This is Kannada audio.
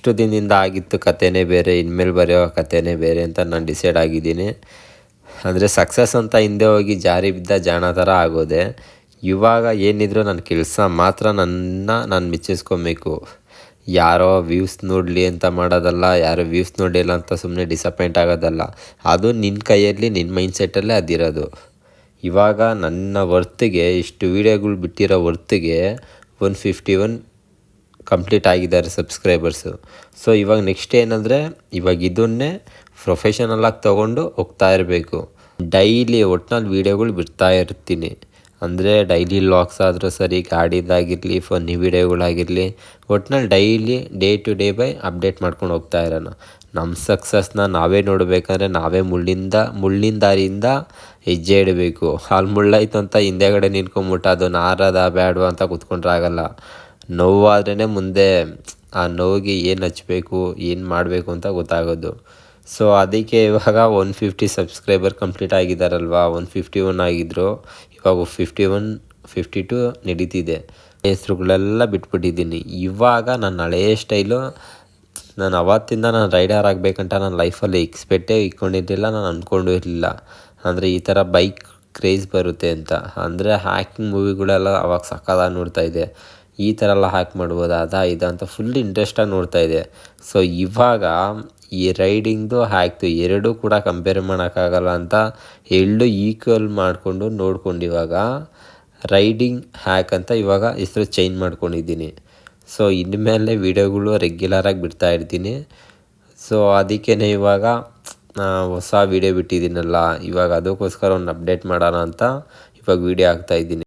ಇಷ್ಟು ದಿನದಿಂದ ಆಗಿತ್ತು ಕಥೆನೇ ಬೇರೆ, ಇನ್ಮೇಲೆ ಬರೆಯೋ ಕಥೆನೇ ಬೇರೆ ಅಂತ ನಾನು ಡಿಸೈಡ್ ಆಗಿದ್ದೀನಿ. ಅಂದರೆ ಸಕ್ಸಸ್ ಅಂತ ಹಿಂದೆ ಹೋಗಿ ಜಾರಿ ಬಿದ್ದ ಜಾಣ ಥರ ಆಗೋದೆ. ಇವಾಗ ಏನಿದ್ರು ನನ್ನ ಕೆಲಸ ಮಾತ್ರ ನನ್ನ, ನಾನು ಮೆಚ್ಚಿಸ್ಕೊಬೇಕು. ಯಾರೋ ವ್ಯೂಸ್ ನೋಡಲಿ ಅಂತ ಮಾಡೋದಲ್ಲ, ಯಾರೋ ವ್ಯೂಸ್ ನೋಡಿಲ್ಲ ಅಂತ ಸುಮ್ಮನೆ ಡಿಸಪಾಯಿಂಟ್ ಆಗೋದಲ್ಲ. ಅದು ನಿನ್ನ ಕೈಯಲ್ಲಿ ನಿನ್ನ ಮೈಂಡ್ಸೆಟ್ಟಲ್ಲೇ ಅದಿರೋದು. ಇವಾಗ ನನ್ನ ವರ್ತಿಗೆ ಇಷ್ಟು ವೀಡಿಯೋಗಳು ಬಿಟ್ಟಿರೋ ವರ್ತಿಗೆ ಒನ್ ಫಿಫ್ಟಿ ಒನ್ ಕಂಪ್ಲೀಟ್ ಆಗಿದ್ದಾರೆ ಸಬ್ಸ್ಕ್ರೈಬರ್ಸು ಸೊ ಇವಾಗ ನೆಕ್ಸ್ಟ್ ಏನಂದರೆ, ಇವಾಗ ಇದನ್ನೇ ಪ್ರೊಫೆಷನಲಾಗಿ ತೊಗೊಂಡು ಹೋಗ್ತಾ ಇರಬೇಕು. ಡೈಲಿ ಒಟ್ನಲ್ಲಿ ವೀಡಿಯೋಗಳು ಬಿಡ್ತಾ ಇರ್ತೀನಿ. ಅಂದರೆ ಡೈಲಿ ಲಾಕ್ಸ್ ಆದರೂ ಸರಿ, ಗಾಡಿದಾಗಿರಲಿ ಫನ್ನಿ ವೀಡಿಯೋಗಳಾಗಿರಲಿ ಒಟ್ನಲ್ಲಿ daily day to day by update ಮಾಡ್ಕೊಂಡು ಹೋಗ್ತಾ ಇರೋಣ. ನಮ್ಮ ಸಕ್ಸಸ್ನ ನಾವೇ ನೋಡಬೇಕಂದ್ರೆ ನಾವೇ ಮುಳ್ಳಿಂದ ಮುಳ್ಳಿನ ದಾರಿಯಿಂದ ಹೆಜ್ಜೆ ಇಡಬೇಕು. ಹಾಲು ಮುಳ್ಳಾಯ್ತು ಅಂತ ಹಿಂದೆಗಡೆ ನಿಂತ್ಕೊಂಬಿಟ್ಟು ಅದು ನಾರದ, ಬ್ಯಾಡವ ಅಂತ ಕೂತ್ಕೊಂಡ್ರೆ ಆಗಲ್ಲ. ನೋವಾದ್ರೇ ಮುಂದೆ ಆ ನೋವಿಗೆ ಏನು ಹಚ್ಚಬೇಕು ಏನು ಮಾಡಬೇಕು ಅಂತ ಗೊತ್ತಾಗೋದು. ಸೊ ಅದಕ್ಕೆ ಇವಾಗ ಒನ್ ಫಿಫ್ಟಿ ಸಬ್ಸ್ಕ್ರೈಬರ್ ಕಂಪ್ಲೀಟ್ ಆಗಿದ್ದಾರಲ್ವ ಒನ್ ಫಿಫ್ಟಿ ಒನ್ ಆಗಿದ್ದರು ಇವಾಗ ಫಿಫ್ಟಿ ಒನ್ ಫಿಫ್ಟಿ ಟು ನಡೀತಿದೆ. ಹೆಸ್ರುಗಳೆಲ್ಲ ಬಿಟ್ಬಿಟ್ಟಿದ್ದೀನಿ. ಇವಾಗ ನನ್ನ ಹಳೆಯ ಸ್ಟೈಲು, ನಾನು ಅವತ್ತಿಂದ ನಾನು ರೈಡರ್ ಆಗಬೇಕಂತ ನನ್ನ ಲೈಫಲ್ಲಿ ಎಕ್ಸ್ಪೆಕ್ಟೇ ಇಟ್ಕೊಂಡಿರಲಿಲ್ಲ, ನಾನು ಅಂದ್ಕೊಂಡು ಇರಲಿಲ್ಲ. ಅಂದರೆ ಈ ಥರ ಬೈಕ್ ಕ್ರೇಜ್ ಬರುತ್ತೆ ಅಂತ. ಅಂದರೆ ಹ್ಯಾಕಿಂಗ್ ಮೂವಿಗಳೆಲ್ಲ ಅವಾಗ ಸಕ್ಕದಾಗಿ ನೋಡ್ತಾ ಇದ್ದೆ. ಈ ಥರ ಎಲ್ಲ ಹ್ಯಾಕ್ ಮಾಡ್ಬೋದು? ಅದಾ, ಇದು ಅಂತ ಫುಲ್ ಇಂಟ್ರೆಸ್ಟಾಗಿ ನೋಡ್ತಾ ಇದೆ. ಸೊ ಇವಾಗ ಈ ರೈಡಿಂಗ್ದು ಹ್ಯಾಕ್ದು ಎರಡೂ ಕೂಡ ಕಂಪೇರ್ ಮಾಡೋಕ್ಕಾಗಲ್ಲ ಅಂತ ಎರಡು ಈಕ್ವಲ್ ಮಾಡಿಕೊಂಡು ನೋಡ್ಕೊಂಡು ಇವಾಗ ರೈಡಿಂಗ್ ಹ್ಯಾಕ್ ಅಂತ ಇವಾಗ ಹೆಸರು ಚೇಂಜ್ ಮಾಡ್ಕೊಂಡಿದ್ದೀನಿ. ಸೊ ಇನ್ಮೇಲೆ ವೀಡಿಯೋಗಳು ರೆಗ್ಯುಲರಾಗಿ ಬಿಡ್ತಾ ಇರ್ತೀನಿ. ಸೊ ಅದಕ್ಕೇ ಇವಾಗ ಹೊಸ ವೀಡಿಯೋ ಬಿಟ್ಟಿದ್ದೀನಲ್ಲ, ಇವಾಗ ಅದಕ್ಕೋಸ್ಕರ ಒಂದು ಅಪ್ಡೇಟ್ ಮಾಡೋಣ ಅಂತ ಇವಾಗ ವೀಡಿಯೋ ಹಾಕ್ತಾಯಿದ್ದೀನಿ